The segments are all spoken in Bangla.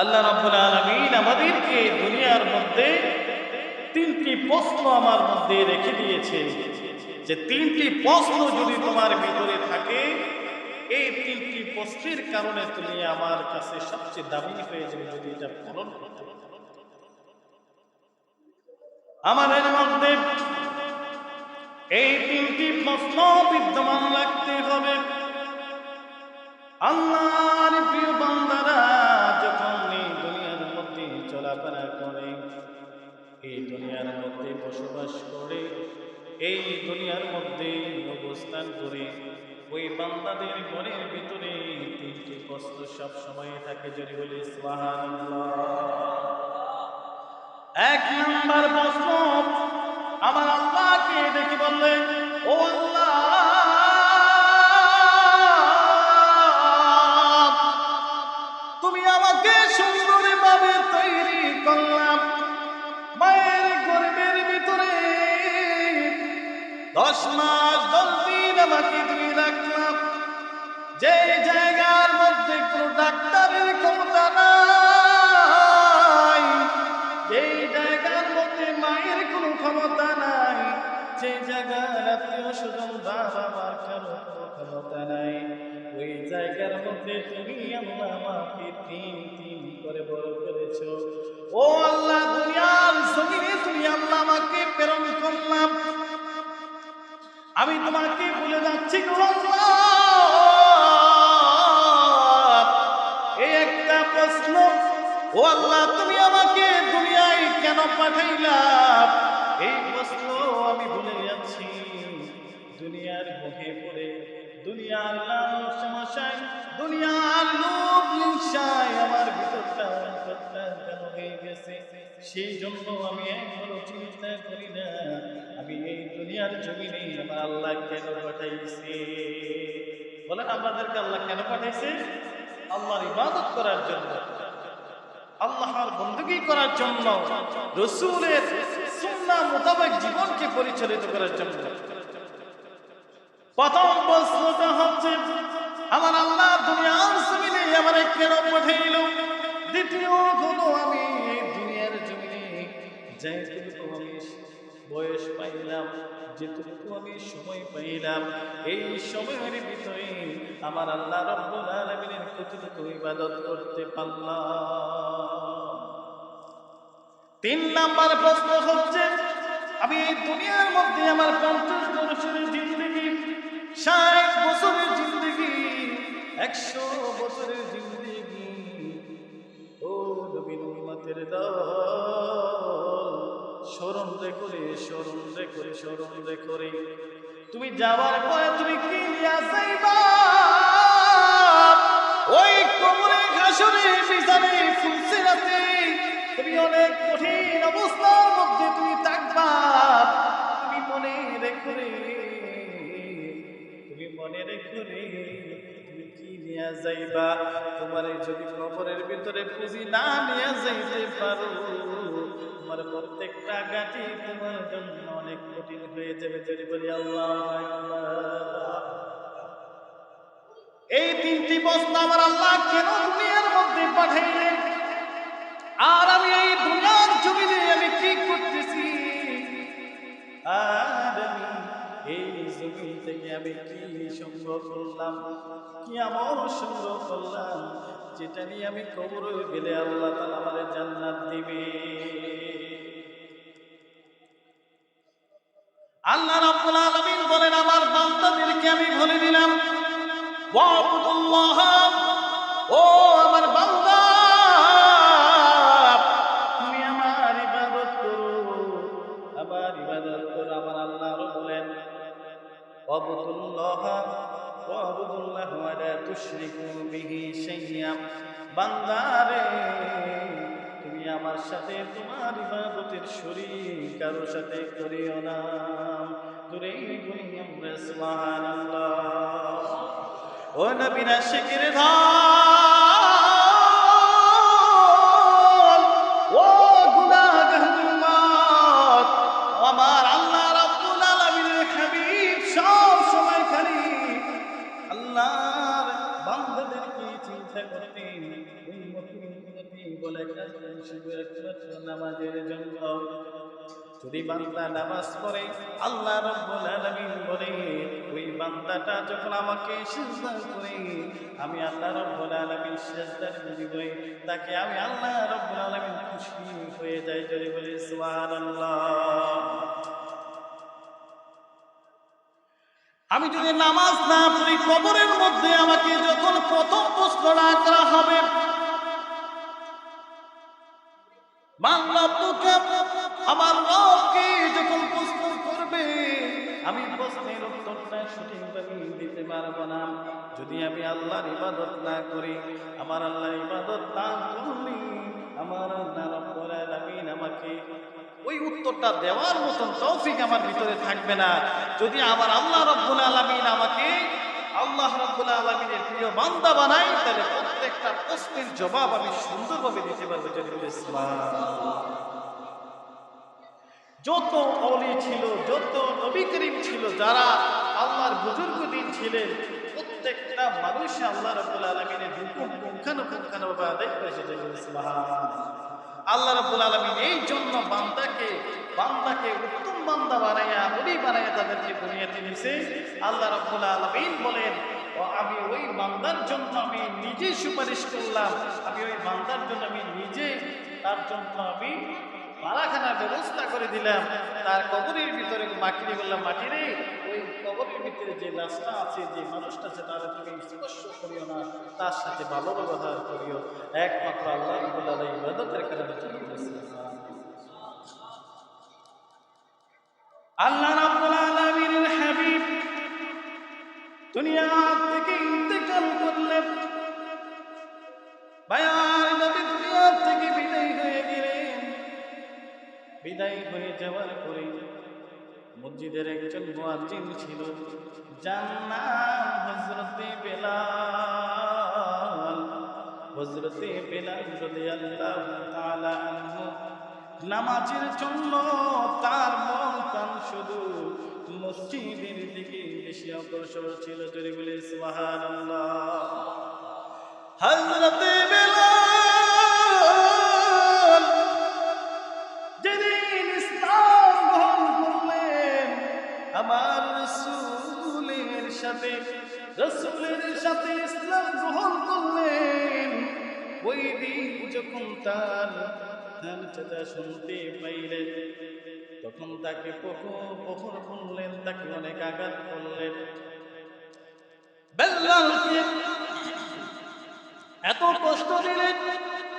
আল্লাহ রাব্বুল আলামিন আমাদেরকে দুনিয়ার মধ্যে তিনটি প্রশ্ন আমার মধ্যে রেখে দিয়েছে যে তিনটি প্রশ্ন যদি তোমার ভিতরে থাকে, এই তিনটি প্রশ্নের কারণে তুমি আমার কাছে সবচেয়ে দামি হয়ে যাবে যদি এটা পালন করতে আমাদের মধ্যে এই তিনটি প্রশ্ন বিদ্যমান রাখতে হবে। আল্লাহর প্রিয় বান্দারা চলাফেরা করে, এই দুনিয়ার মধ্যে বসবাস করে, এই দুনিয়ার মধ্যে অবস্থান করে, ওই বান্দাদের মনের ভিতরে তিনটি কষ্ট সব সময় থাকে, যদি বলি এক নম্বর প্রশ্ন আমার আল্লাহকে দেখি বললেন ও আল্লাহ, তুমি আমাকে করলাম। মায়ের গর্বের ভিতরে দশ মাস দশ দিন আমাকে তুমি রাখলাম। যে জায়গার মধ্যে কোনো ডাক্তারের ক্ষমতা নাই, যেই জায়গার মধ্যে মায়ের কোনো ক্ষমতা নাই যে জায়গার আত্মীয় স্বজন বাবা মার কারও ক্ষমতা নাই। ওই জায়গার মধ্যে তুমি আল্লাহ আমাকে তিন তিন করে বড় করেছ। ও আল্লাহ, দুনিয়ার জমিনে তুমি আল্লাহ আমাকে প্রেরণ করলাম। আমি তোমাকে বলে যাচ্ছি গো এই একটা প্রশ্ন। ও আল্লাহ, তুমি আমাকে দুনিয়ায় কেন পাঠাইলাম এই প্রশ্ন আমি ভুলে যাচ্ছি। দুনিয়ার মুখে দুনিয়ার লাল সমস্যায় দুনিয়ার লোভ হিংসায় আমার ভিতরটা কেন হয়ে গেছে। সেই জন্য আমি একবারও চিন্তা করি না, আমি এই দুনিয়ার জমিনে আমার আল্লাহ কেন পাঠাইছে? বলেন, আমাদেরকে আল্লাহ কেন পাঠাইছে? আল্লাহর ইবাদত করার জন্য, আল্লাহর বন্দুকি করার জন্য, রসুলের সুন্না মোতাবেক জীবনকে পরিচালিত করার জন্য। প্রথম প্রশ্নটা হচ্ছে, আমার আল্লাহ দুনিয়ার জমিনে আমার কেন পাঠাইল। দ্বিতীয় হলো আমি দুনিয়ার জমিনে আমি বয়স পাইলাম, যেটুকু আমি সময় পাইলাম, এই সময়ের ভিতরে আমার আল্লাহ রব্বুল আলামিনের কতটুকু ইবাদত করতে পারলাম? তিন নাম্বার প্রশ্ন হচ্ছে, আমি দুনিয়ার মধ্যে আমার পঞ্চাশ ষাট বছরের জিন্দগি, একশো বছরের জিন্দগি। ও নবীন দল, স্মরণ রে করে, স্মরণ রে করে, স্মরণ রে করে। তুমি যাওয়ার পরে তুমি কি যাইবা? ওই কবরে ঘাসরে বিছানে ফুলছে রাতে। তুমি অনেক কঠিন অবস্থার মধ্যে তুমি যাইবা, তোমার যদি কবরের ভিতরে পুঁজি না নিয়ে যাইতে পারো, তোমার প্রত্যেকটা গাঠি তোমার জন্য অনেক কঠিন হয়ে যাবে, যদি বলি আল্লাহ এই তিনটি প্রশ্ন আমার আল্লাহ কেন দুনিয়ার মধ্যে পাঠাইলেন? আর আমি এই দুনিয়ার জমিনে আমি কি করতেছি? আর জমিন থেকে আমি কি সংগ্রহ করলাম? কি আমার সংগ্রহ করলাম? যেটা নিয়ে আমি কবর গেলে আল্লাহ তালা আমার জান্নাত দিবে। আল্লাহ রাব্বুল আলামিন বলেন, আমার বান্দাদেরকে আমি বলে দিলাম ওয়াবুদুল্লাহ ও তুশরিকু বিহি শাইয়া বান্দারে, তুমি আমার সাথে তোমার ইবাদতের শরীক কারও সাথে করিও না। দূরে গুনি আমরা সুবহানাল্লাহ। ও নবীনা শিকির ধাল যদি বান্দা নামাজ পড়ে, আল্লাহ রব্বুল আলামিন বলে, ওই বান্দাটা যখন আমাকে সিজদা করে, আমি আল্লাহ রব্বুল আলামিন সিজদার দিব তাকে আমি আল্লাহ রব্বুল আলামিন খুশি হয়ে যাই যদি সুবহানাল্লাহ। আমি যদি নামাজ না পড়ি, কবরের মধ্যে আমাকে যখন প্রথম প্রশ্ন করা হবে বাংলা দিতে না। যদি আমি আল্লাহর ইবাদত না করি, আমার আল্লাহর ইবাদত না আমার আল্লাহ আমাকে ওই উত্তরটা দেওয়ার মতন তৌফিক আমার ভিতরে থাকবে না। যদি আমার আল্লাহ রব্বুল আলামিন আমাকে আল্লাহ রব্বুল আলমিনের প্রিয় বান্দা বানাই তাহলে প্রত্যেকটা প্রশ্নের জবাব আমি সুন্দরভাবে দিতে পারব যদি যত অলি ছিল, যত নবী করিম ছিল, যারা আল্লাহর বুজুর্গ দিন ছিলেন, প্রত্যেকটা মানুষ আল্লাহ রব্বুল আলমিনের হুকুম পুঙ্খানুপুঙ্খানুভাবে আদায় যদি বলি আল্লাহ রব্বুল আলমিন এই জন্য বান্দাকে বান্দাকে উত্তম বান্দা বানাইয়া অলি বানাইয়া তাদেরকে দুনিয়াতে নিছে আল্লাহ রব্বুল আলমিন বলেন আমি ওই বান্দার জন্য আমি নিজে সুপারিশ করলাম। আমি ওই বান্দার জন্য আমি নিজে, তার জন্য আমি মারাখানার ব্যবস্থা করে দিলাম। তার কবরের ভিতরে মাটি বললাম, মাটি রে কবরের যে লাশটা আছে, যে মানুষটা আছে তুমি স্পর্শ করিও না, তার সাথে ভালো ব্যবহার করিও। একমাত্র আল্লাহ আলামিন ইবাদতের কারণে আল্লাহ রাব্বুল আলামিনের হাবিব দুনিয়া থেকে ইন্তেকাল করলেন বায়ার নবী দুনিয়া থেকে বিদায় হয়ে গেলেন। বিদায় হয়ে যাওয়ার পরে মসজিদের একজন মুয়াজ্জিন ছিল, যার হযরতে বেলাল। হযরতে বেলাল রাদিয়াল্লাহু তাআলা নামাজের জন্য তার মন শুধু মসজিদের দিকে বেশি অগ্রসর ছিল। জোরে বলে সুবহানাল্লাহ। হযরতে বেলাল রসুলের সাথে রসুলের সাথে ইসলাম গ্রহণ করলেন। ওই দিন যখন তার তার চাচা শুনতে পাইলেন, তখন তাকে প্রহর প্রহর করলেন, তাকে অনেক আঘাত করলেন। বেল্লালকে এত কষ্ট দিলেন,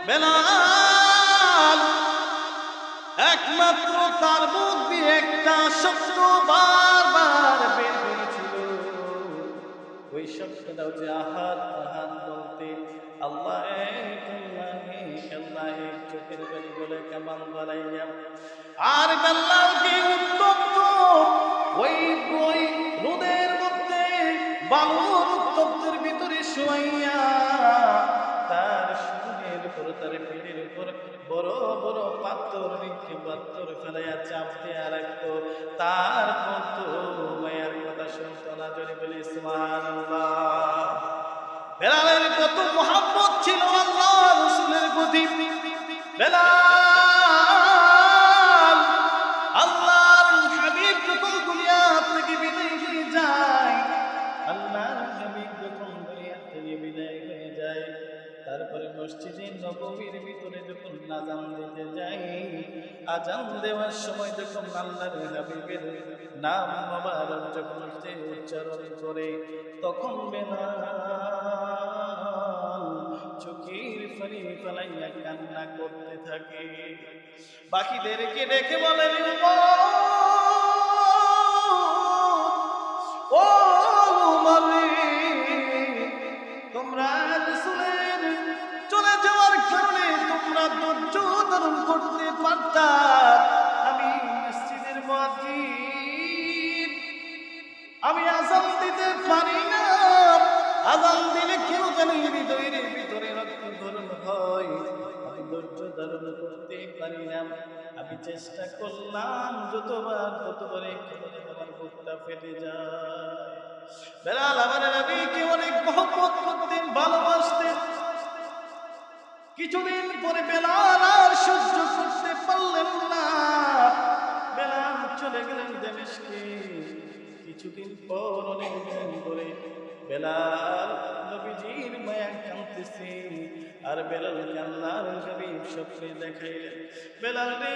বেলাল একমাত্র তার মুখ দিয়ে একটা শব্দ বারবার বের হয়েছিল ওই শব্দটা হচ্ছে আহাত আহাত বলতে আল্লাহ এক আল্লাহ চোখের বাড়ি বলে কেমন বাড়াইয়া আর বেল্লালকে উত্তপ্ত, ওই ওই রোদের মধ্যে বালুর উত্তপ্তের ভিতরে শোয়াইয়া তার শরীরের উপর, তার পেটের উপর বড় বড় পাথর নিচে পাথর ফেলাইয়া চাপ দেয়া রাখতো। তার কত মায়ের কথা শুনতো না যদি বলি, সুবহানাল্লাহ। বেলালের কত মোহাম্মত ছিল আল্লাহ রসুলের প্রতি। বেলাল আজান দিতে যাই আজান দেওয়ার সময় যখন আল্লাহর হাবিবের নাম মোবারক যখন সে উচ্চারণ করে তখন বেলাল চোখের ফানি ফেলাইয়া কান্না করতে থাকে বাকিদেরকে ডেকে বলেন ও মারে তোমরা ধারণ করতে পারতা। আমি মসজিদের আমি দিতে পারি না। দিলে কেউ হৃদয়ের ভিতরে রক্ত হয়। আমি ধারণ করতে পারি না। আমি চেষ্টা করলাম যতবার ততবারে আমার ফেটে যায়। বেলাল, আমার নবীকে অনেক মহব্বত করতেন, ভালোবাসতেন। কিছুদিন পরে বেলাল আর সহ্য করতে পারলেন না। বেলাল চলে গেলেন দেমেশকে কিছুদিন পর বেলাল নবীজির মায়া কাঁদতেছে আর বেলাল আল্লাহর হাবিব স্বপ্নে দেখাইলেন। বেলাল রে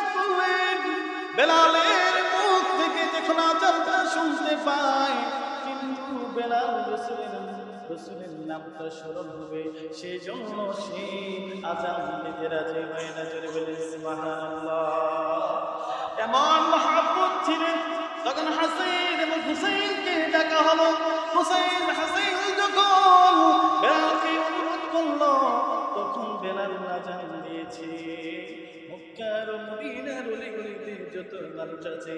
করলেন বেলালের মুখ থেকে যখন আজানটা শুনতে পাই। কিন্তু বেলাল রসুলের রসুলের নামটা স্মরণ হবে। সেই সে আজান দিতে রাজি হয় না। জোরে বলে এমন মহাব্বত ছিলেন তখন হাসিন এবং হুসাইনকে ডাকা হলো। হুসাইন হাসিন যখন বেলালকে অনুরোধ করল, তখন বেলাল আজান দিয়েছে। যত আছে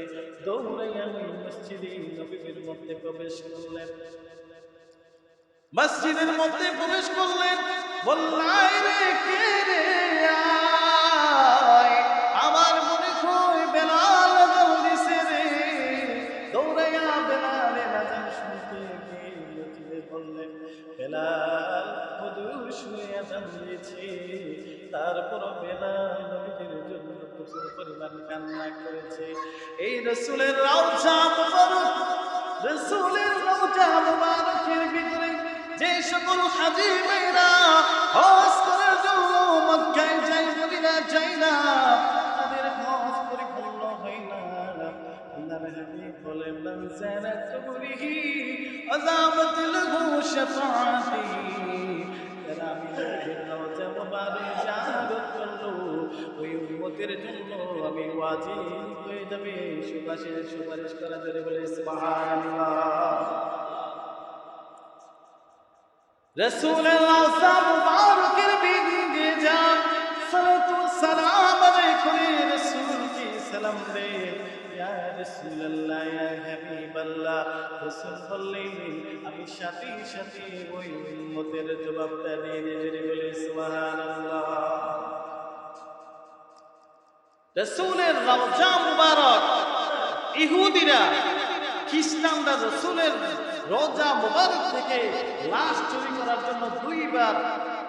মধ্যে প্রবেশ করলেন। মসজিদের মধ্যে প্রবেশ করলেন। বললাই রে, কে আমার মনে হয় বেলাল রে। দৌড়াইয়া আজান শুনতে গিয়ে বললেন, বেলাল, মধুর শুনে আজান দিয়েছে। তারপর বেলাল প্রচুর পরিমাণ কান্না করেছে। এই রসুলের রাউজা মুবারক, রসুলের রওজা ভিতরে যে সকল হাজি মেয়েরা হজ করার জন্য মক্কায় যাই মদিনা তাদের হজ পরিপূর্ণ না। আল্লাহর হাবিব বলে মান জানা শাফাআতি উম্মতের জন্য আমি ওয়াজিব হয়ে যাবে। সুপারিশ সুপারিশ করা ধরে বলে রসুলের রওজা মুবারকের বিদিকে যা সালাতু সালাম আলাইকুম রসুলকে সালাম দে। আমি সাথে সাথে ওই উম্মতের জবাবটা দিয়ে বলে, সুবহানাল্লাহ। রসুলের রওজা মুবারক। ইহুদিরা, খ্রিস্টানরা রসুলের রোজা মুবারক থেকে লাশ চুরি করার জন্য দুইবার,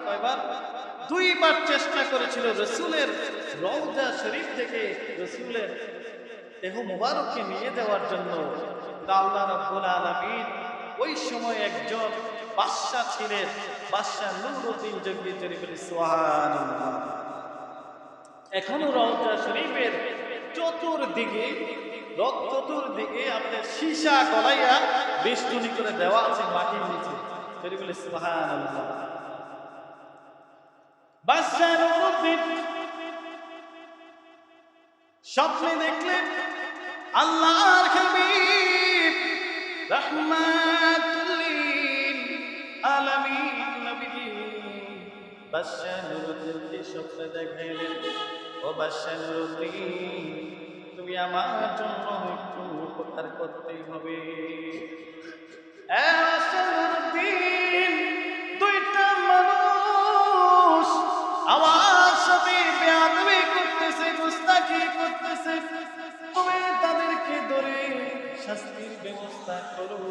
কয়বার? দুইবার চেষ্টা করেছিল রসুলের রওজা শরীফ থেকে রসুলের দেহ মুবারককে নিয়ে যাওয়ার জন্য। আল্লাহ রাব্বুল আলামিন ওই সময় একজন বাদশা ছিলেন, বাদশা নুরুদ্দিন জঙ্গি তৈরি করে সুবহানাল্লাহ। এখনও রওজা শরীফের চতুর্দিকে চতুর্দিকে আপনার সীসা গলাইয়া বেষ্টনী করে দেওয়া আছে মাটির নিচে। সেটি বলে স্বপ্নে দেখলেন আল্লাহর হাবিব রহমাতুল লিল আলামিন, নবীজি। বাদশাহ স্বপ্নে দেখাইলেন ও বাদশাহ তুমি আমার জন্য একটু উপকার করতেই হবে। দুইটা মানুষ আমার সাথে বেয়াদবি করতেছে, গুস্তাখি করতেছে। তুমি তাদেরকে ধরে শাস্তির ব্যবস্থা করো।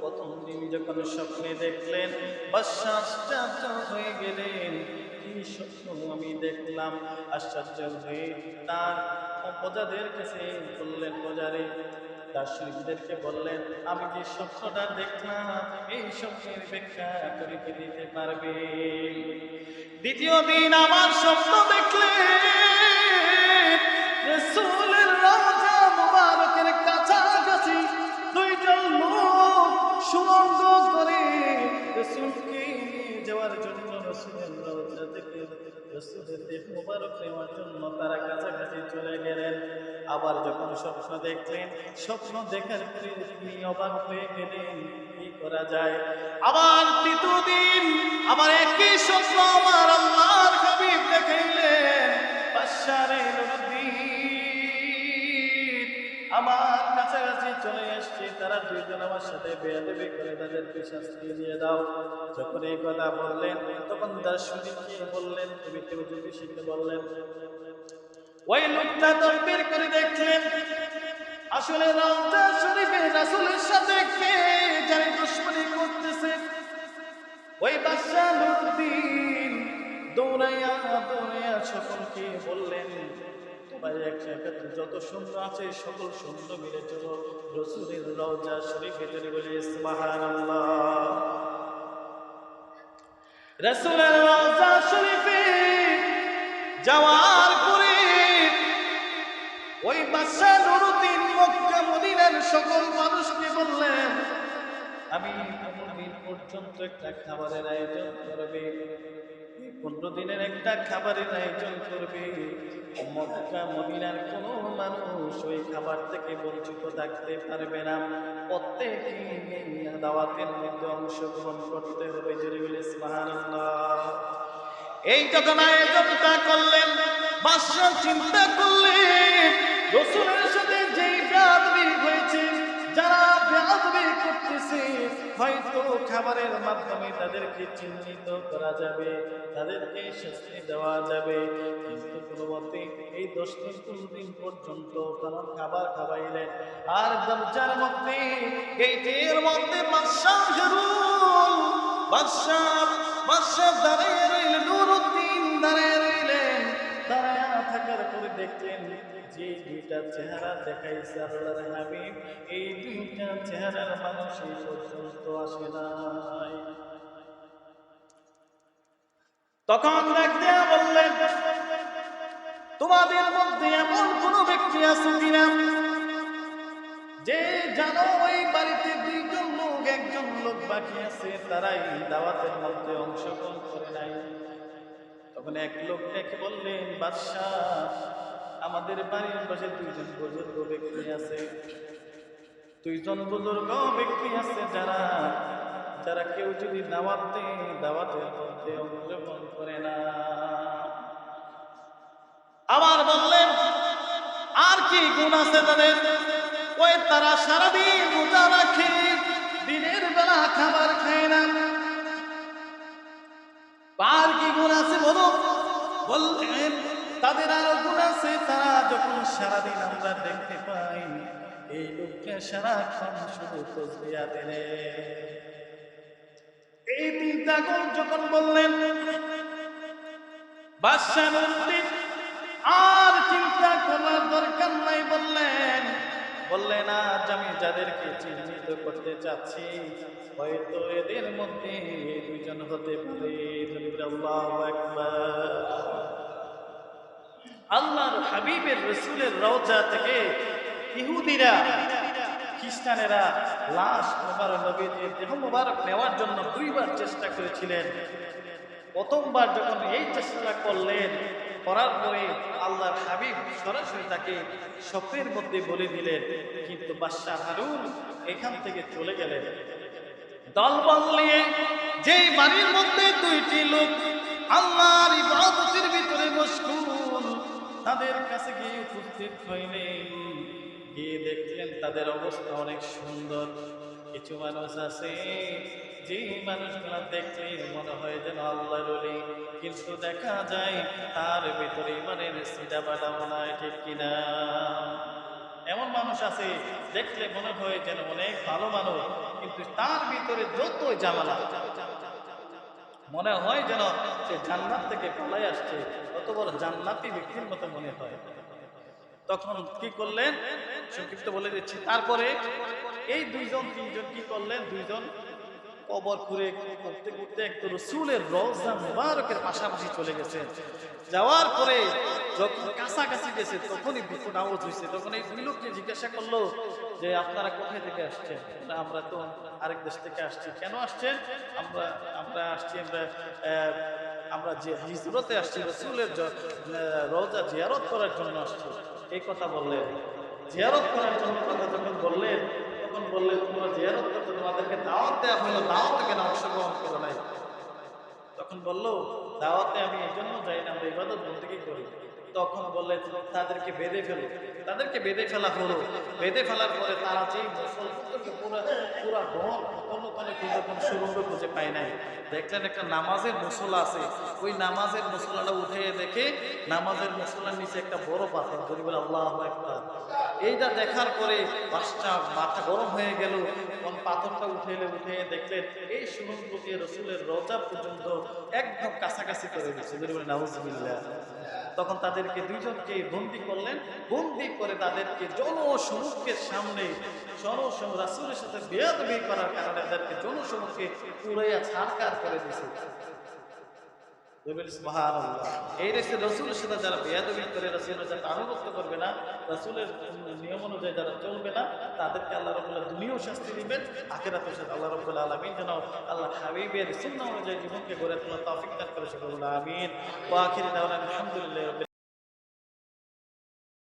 প্রথম দিন যখন স্বপ্নে দেখলেন বাদশা আশ্চর্য হয়ে গেলেন। স্বপ্ন আমি দেখলাম আশ্চর্য হয়ে। তার প্রজাদের কাছে বললেন প্রজারে তার শরীরদেরকে বললেন, আমি যে স্বপ্নটা দেখলাম, এই স্বপ্নের ব্যাখ্যা করে দিতে পারবে। দ্বিতীয় দিন আমার স্বপ্ন দেখলে রসুলের কাছাকাছি দুইজন সুরঙ্গ করে যাওয়ার জন্য রসুলের রসুলের জন্য তারা কাছাকাছি চলে গেলেন। আবার যখন স্বপ্ন দেখলেন, স্বপ্ন দেখার তিনি অবাক হয়ে করা যায়? আবার তৃতীয় দিন আবার একই স্বপ্ন আমার আল্লাহর হাবিব দেখাইলেন। নুরুদ্দিন আমার কাছাকাছি চলে এসছে। তারা দুইজন আমার সাথে বেয়াদবি করে তাদেরকে শাস্তি দিয়ে দাও যখন এই কথা বললেন, তখন দার্শনিককে বললেন, তুমি কেউ যদি শিখতে বললেন। ওই লোকটা তকবির করে দেখলেন আসলে রওজা শরীফে রাসূলের সাথে কে জানি দুশ্মনী করতেছে। ওই বাদশা নুরুদ্দিন দৌড়াইয়া দৌড়াইয়া সকলকে বললেন তোমার এক জায়গাতে যত সৈন্য আছে, সকল সৈন্য মিলে চলো। রসুলের রওজা শরীফে চলে বলে রসুলের রওজা শরীফে যাওয়ার পরে ওই বাদশা নুরুদ্দিন মক্কা, মদিনার সকল মানুষকে বললেন, আমি পর্যন্ত একটা খাবারের আয়োজন করবে। পনেরো দিনের একটা খাবারের আয়োজন করবে। মক্কা, মদিনার কোনো মানুষ ওই খাবার থেকে বঞ্চিত থাকতে পারবে না। প্রত্যেকে দাওয়াতের মধ্যে অংশগ্রহণ করতে হবে যদি বলে, সুবহানাল্লাহ। এই যখন আয়োজনটা করলেন, বাদশাহ চিন্তা করলেন, রসুলের সাথে যেই বেয়াদবি হয়েছে, যারা বেয়াদবি করতেছে হয়তো খাবারের মাধ্যমে তাদেরকে চিহ্নিত করা যাবে, তাদেরকে শাস্তি দেওয়া যাবে। কিন্তু কোনো মতে এই দশ দিন দিন পর্যন্ত কোনো খাবার খাওয়াইলেন। আর দরজার মধ্যে, গেটের মধ্যে বাদশাহ বাদশাহ বাদশাহ দাঁড়িয়ে রইলেন নুরুদ্দিন, দাঁড়ায়া পরে দেখলেন, যে দুইটা চেহারা দেখাইছে আল্লাহর হাবিব, এই দুইটা চেহারার মানুষ এই পর্যন্ত আসে নাই। তখন দেয়া বললেন, তোমাদের মধ্যে এমন কোন ব্যক্তি আছে কিনা, যে জানো ওই বাড়িতে দুইজন লোক, একজন লোক বাকি আছে, তারাই দাওয়াতের মধ্যে অংশগ্রহণ করে নাই? তখন এক লোক ডেকে বললেন, বাদশাহ, আমাদের বাড়ির পাশে দুইজন বুজুর্গ ব্যক্তি আছে। দুইজন বুজুর্গ ব্যক্তি আছে যারা যারা কেউ যদি দাওয়াত দেয়, দাওয়াতের মধ্যে অংশগ্রহণ করে না। আবার বললেন, আর কি গুণ আছে তাদের? ওই তারা সারাদিন রোজা রাখে, দিনের বেলা খাবার খায় না আর কি গুণ আছে বলো? বললেন, তাদের আরও গুণ আছে। তারা যখন সারাদিন আমরা দেখতে পাই, এই লোককে সারাক্ষণ শুধু তসবিয়া দিলে। এই তিনটা গুণ যখন বললেন, বাদশাহ আর চিন্তা করার দরকার নাই বললেন বললেন, আজ আমি যাদেরকে চিহ্নিত করতে চাচ্ছি, হয়তো এদের মধ্যে দুইজন হতে পারে। আল্লাহর হাবিবের রসুলের রওজা থেকে ইহুদিরা, খ্রিস্টানেরা লাশ মোবারক নবীজির দেহ মোবারক নেওয়ার জন্য দুইবার চেষ্টা করেছিলেন। প্রথমবার যখন এই চেষ্টা করলেন করার পরে আল্লাহর হাবিব সরাসরি তাকে স্বপ্নের মধ্যে বলে দিলেন, কিন্তু বাদশাহ হারুন এখান থেকে চলে গেলেন। দলবল নিয়ে যেই বাড়ির মধ্যে দুইটি লোক আল্লাহর ইবাদতের ভিতরে মশগুল, তাদের কাছে গিয়ে উপস্থিত হইলেন। গিয়ে দেখলেন তাদের অবস্থা অনেক সুন্দর। কিছু মানুষ আছে যে মানুষগুলা দেখলে মনে হয় যেন আল্লাহর ওলি। কিন্তু দেখা যায় তার ভিতরে ইমানের সিডা বাটা মনে হয় ঠিক কিনা? এমন মানুষ আছে, দেখলে মনে হয় যেন অনেক ভালো মানুষ, কিন্তু তার ভিতরে যতই জামালা মনে হয় যেন সে জান্নাত থেকে পালাই আসছে অত বড় জান্নাতি ব্যক্তির মতো মনে হয়। তখন কি করলেন? সংক্ষিপ্ত বলে দিচ্ছি। তারপরে এই দুইজন, তিনজন কি করলেন? দুইজন কবর খুঁড়ে করতে করতে একটু রসুলের রওজা মুবারকের পাশাপাশি চলে গেছে। যাওয়ার পরে যখন কাছাকাছি গেছে, তখনই বিপদ আওয়াজ হয়েছে। তখন এই দুই লোককে জিজ্ঞাসা করল যে, আপনারা কোথায় থেকে আসছেন? আমরা তো আরেক দেশ থেকে আসছি। কেন আসছেন? আমরা আমরা আসছি, আমরা আমরা যে হিজরতে আসছি, রসুলের রোজা জিয়ারত করার জন্য আসছি। এই কথা বললেন। জিয়ারত করার জন্য কথা যখন বললেন, তখন বললেন তোমরা জিয়ারত করতে তোমাদেরকে দাওয়াত দেওয়া হলো দাওয়াতে কেন অংশগ্রহণ করো নাই। তখন বলল, দাওয়াতে আমি এই জন্য যাই না, আমরা ইবাদত বন্দী করি। তখন বললে, তাদেরকে বেঁধে ফেলো। তাদেরকে বেঁধে ফেলা হলো। বেঁধে ফেলার পরে তারা যেই মুসলমানকে পুরো, পুরা ঘর কোনো সুরঙ্গ খুঁজে পায় নাই। দেখলেন একটা নামাজের মুসলা আছে। ওই নামাজের মুসলাটা উঠে দেখে, নামাজের মুসলার নিচে একটা বড় পাথর আল্লাহ একবার এইটা দেখার পরে বাসটা মাথা গরম হয়ে গেল। কোন পাথরটা উঠে এলে, উঠে দেখলেন, এই সুরঙ্গ রসুলের রোজা পর্যন্ত একদম কাছাকাছি করে দিচ্ছে তখন তাদেরকে দুইজনকে বন্দি করলেন। বন্দি করে তাদেরকে জনসমুখের সামনে, জনসম রাসুলের সাথে বেয়াদবি করার কারণে তাদেরকে জনসমুখে পুরাইয়া ছাড়কার করে দিয়েছে। এই রেখে রসুলের সাথে যারা বেয়াদবি করে, রসুলের যারা আনুগত্য করবে না, রসুলের নিয়ম অনুযায়ী যারা চলবে না, তাদেরকে আল্লাহ রবুল্লাহ দুনিয়াও শাস্তি দিবেন, আখেরাতেও সাথে আল্লাহ রবুল্লাহ আলমিন যেন আল্লাহ হাবিবের সুন্না অনুযায়ী জীবনকে গড়ে তোলা তফিক দান করে, সকল আমিন। ও আখিরি আলহামদুলিল্লাহ